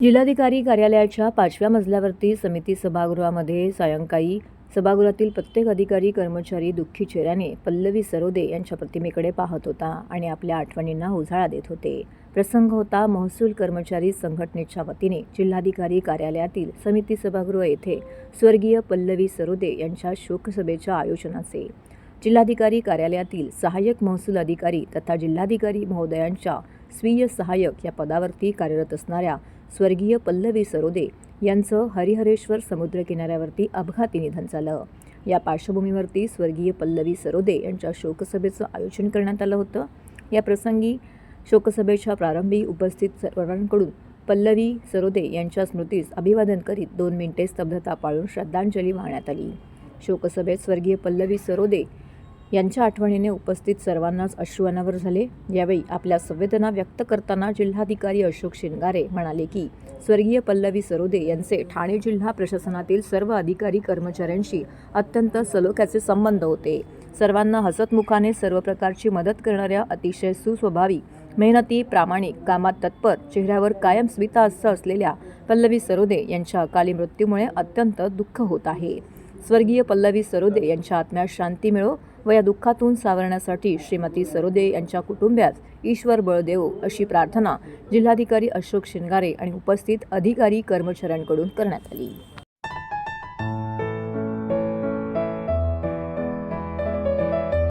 जिल्हाधिकारी कार्यालयाच्या पाचव्या मजल्यावरती समिती सभागृहामध्ये सायंकाळी सभागृहातील प्रत्येक अधिकारी कर्मचारी दुःखी चेहऱ्याने पल्लवी सरोदे यांच्या प्रतिमेकडे पाहत होता आणि आपल्या आठवणींना उजाळा देत होते. प्रसंग होता महसूल कर्मचारी संघटनेच्या वतीने जिल्हाधिकारी कार्यालयातील समिती सभागृह येथे स्वर्गीय पल्लवी सरोदे यांच्या शोकसभेच्या आयोजनाचे. जिल्हाधिकारी कार्यालयातील सहाय्यक महसूल अधिकारी तथा जिल्हाधिकारी महोदयांच्या स्वीय सहाय्यक या पदावरती कार्यरत असणाऱ्या स्वर्गीय पल्लवी सरोदे यांचं हरिहरेश्वर समुद्रकिनाऱ्यावरती अपघाती निधन झालं. या पार्श्वभूमीवरती स्वर्गीय पल्लवी सरोदे यांच्या शोकसभेचं आयोजन करण्यात आलं होतं. या प्रसंगी शोकसभेच्या प्रारंभी उपस्थित सर्वांकडून पल्लवी सरोदे यांच्या स्मृतीस अभिवादन करीत दोन मिनिटे स्तब्धता पाळून श्रद्धांजली वाहण्यात आली. शोकसभेत स्वर्गीय पल्लवी सरोदे यांच्या आठवणीने उपस्थित सर्वांनाच अश्रू अनावर झाले. यावेळी आपल्या संवेदना व्यक्त करताना जिल्हाधिकारी अशोक शिंगारे म्हणाले की स्वर्गीय पल्लवी सरोदे यांचे ठाणे जिल्हा प्रशासनातील सर्व अधिकारी कर्मचाऱ्यांशी अत्यंत सलोख्याचे संबंध होते. सर्वांना हसतमुखाने सर्व प्रकारची मदत करणाऱ्या अतिशय सुस्वभावी मेहनती प्रामाणिक कामात तत्पर चेहऱ्यावर कायम स्मितास्थ असलेल्या पल्लवी सरोदे यांच्या अकाली मृत्यूमुळे अत्यंत दुःख होत आहे. स्वर्गीय पल्लवी सरोदे यांच्या आत्म्यास शांती मिळो व या दुःखातून सावरण्यासाठी श्रीमती सरोदे यांच्या कुटुंबियास ईश्वर बळ देवो अशी प्रार्थना जिल्हाधिकारी अशोक शिंगारे आणि उपस्थित अधिकारी कर्मचाऱ्यांकडून करण्यात आली.